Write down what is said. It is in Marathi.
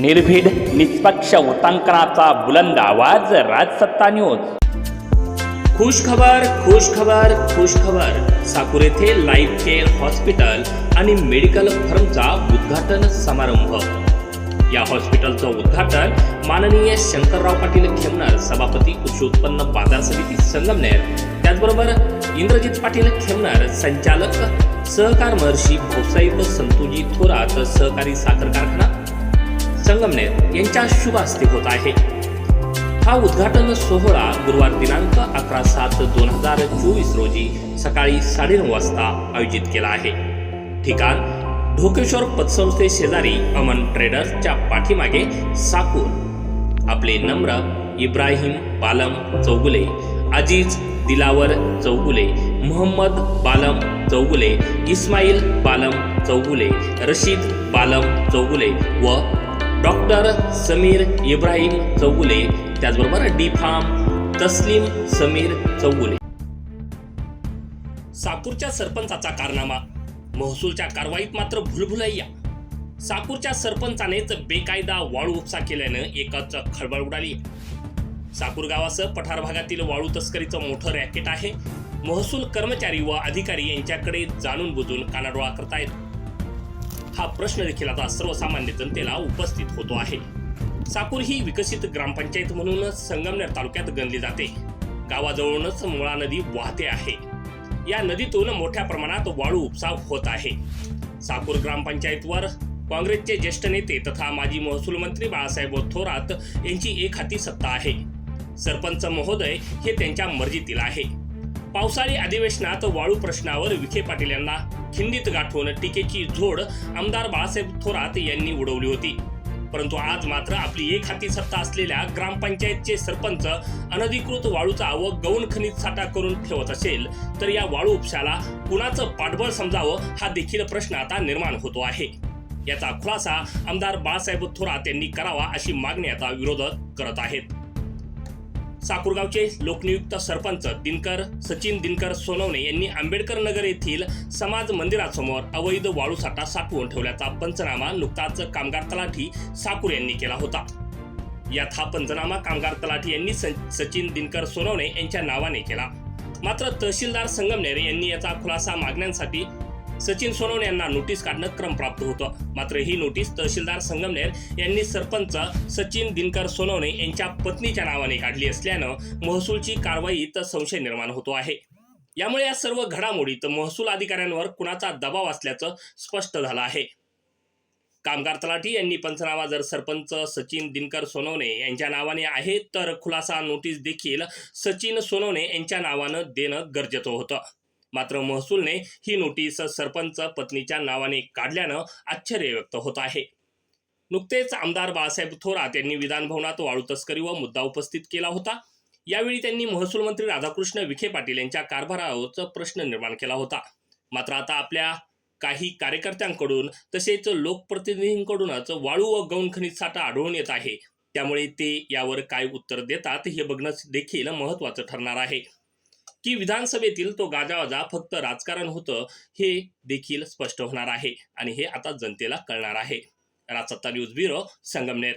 निर्भीड निष्पक्ष उतांकनाचा बुलंद आवाज राजसत्ता न्यूज खुश खबर खुश खबर खुश खबर साकूर येथे लाईफ केअर हॉस्पिटल आणि मेडिकल फर्मचा उद्घाटन समारंभ. या हॉस्पिटलचं उद्घाटन माननीय शंकरराव पाटील खेमनर सभापती कृषी उत्पन्न बाजार समिती संगमनेर त्याचबरोबर इंद्रजित पाटील खेमनर संचालक सहकार महर्षी भाऊसाहेब संतोजी थोरात सहकारी साखर कारखाना संगमनेर यांच्या शुभ हस्ते होत आहे. हा उद्घाटन सोहळा गुरुवार दिनांक अकरा सात दोन हजार चोवीस रोजी सकाळी साडेनऊ वाजता आयोजित केला आहे. ठिकाण ढोकेश्वर पतसंस्थे शेजारी अमन ट्रेडर्सच्या पाठीमागे साकूर आपले नम्र इब्राहिम बालम चौगुले अजीज दिलावर चौगुले मोहम्मद बालम चौगुले इस्माईल बालम चौगुले रशीद बालम चौगुले व डॉक्टर समीर इब्राहिम चौगुले त्याचबरोबर डी फार्म तस्लीम समीर चौगुले. साकूरच्या सरपंचाचा कारनामा महसूलच्या कारवाईत मात्र भुलभुलैया. साकूरच्या सरपंचानेच बेकायदा वाळू उपसा केल्यानं एकाच खळबळ उडाली. साकूर गावासह पठार भागातील वाळू तस्करीचं मोठं रॅकेट आहे. महसूल कर्मचारी व अधिकारी यांच्याकडे जाणून बुजून कानाडोळा करतायत. हा प्रश्न देखील आता सर्वसामान्य जनतेला उपस्थित होतो आहे. साकूर ही विकसित ग्रामपंचायत म्हणून संगमनेर तालुक्यात गणली जाते. गावाजवळूनच मुळा नदी वाहते आहे. या नदीतून मोठ्या प्रमाणात वाळू उपसाव होत आहे. साकूर ग्रामपंचायतवर काँग्रेसचे ज्येष्ठ नेते तथा माजी महसूल मंत्री बाळासाहेब थोरात यांची एक हाती सत्ता आहे. सरपंच महोदय हे त्यांच्या मर्जीतील आहे. पावसाळी अधिवेशनात वाळू प्रश्नावर विखे पाटील यांना खिंडीत गाठून टीकेची झोड आमदार बाळासाहेब थोरात यांनी उडवली होती. परंतु आज मात्र आपली एक हाती सत्ता असलेल्या ग्रामपंचायतचे सरपंच अनधिकृत वाळूचा व गौण खनिज साठा करून ठेवत असेल तर या वाळू उपशाला कुणाचं पाठबळ समजावं हा देखील प्रश्न आता निर्माण होतो आहे. याचा खुलासा आमदार बाळासाहेब थोरात यांनी करावा अशी मागणी आता विरोधक करत आहेत. साकुरगावचे लोकनियुक्त सरपंच दिनकर सचिन दिनकर सोनवणे यांनी आंबेडकर नगर येथील समाज मंदिरासमोर अवैध वाळू साठा साठवून ठेवल्याचा पंचनामा नुकताच कामगार तलाठी साकूर यांनी केला होता. यात हा पंचनामा कामगार तलाठी यांनी सचिन दिनकर सोनवणे यांच्या नावाने केला. मात्र तहसीलदार संगमनेर यांनी याचा खुलासा मागण्यांसाठी सचिन सोनवणे यांना नोटीस काढणं क्रम प्राप्त होतं. मात्र ही नोटीस तहसीलदार संगमनेर यांनी सरपंच सचिन दिनकर सोनवणे यांच्या पत्नीच्या नावाने काढली असल्यानं महसूलची कारवाईत संशय निर्माण होतो आहे. यामुळे या सर्व घडामोडीत महसूल अधिकाऱ्यांवर कुणाचा दबाव असल्याचं स्पष्ट झालं आहे. कामगार तलाठी यांनी पंचनामा जर सरपंच सचिन दिनकर सोनवणे यांच्या नावाने आहे तर खुलासा नोटीस देखील सचिन सोनवणे यांच्या नावानं देणं गरजेचं होतं. मात्र महसूलने ही नोटीस सरपंच पत्नीच्या नावाने काढल्यानं आश्चर्य व्यक्त होत आहे. नुकतेच आमदार बाळासाहेब थोरात यांनी विधानभवनात वाळू तस्करी व मुद्दा उपस्थित केला होता. यावेळी त्यांनी महसूल मंत्री राधाकृष्ण विखे पाटील यांच्या कारभारावरचा प्रश्न निर्माण केला होता. मात्र आता आपल्या काही कार्यकर्त्यांकडून तसेच लोकप्रतिनिधींकडूनच वाळू व गौण खनिज साठा आढळून येत आहे. त्यामुळे ते यावर काय उत्तर देतात हे बघणं देखील महत्त्वाचं ठरणार आहे. की विधानसभेतील तो गाजावाजा फक्त राजकारण होतं हे देखील स्पष्ट होणार आहे. आणि हे आता जनतेला कळणार आहे. Rajsatta news bureau Sangamner.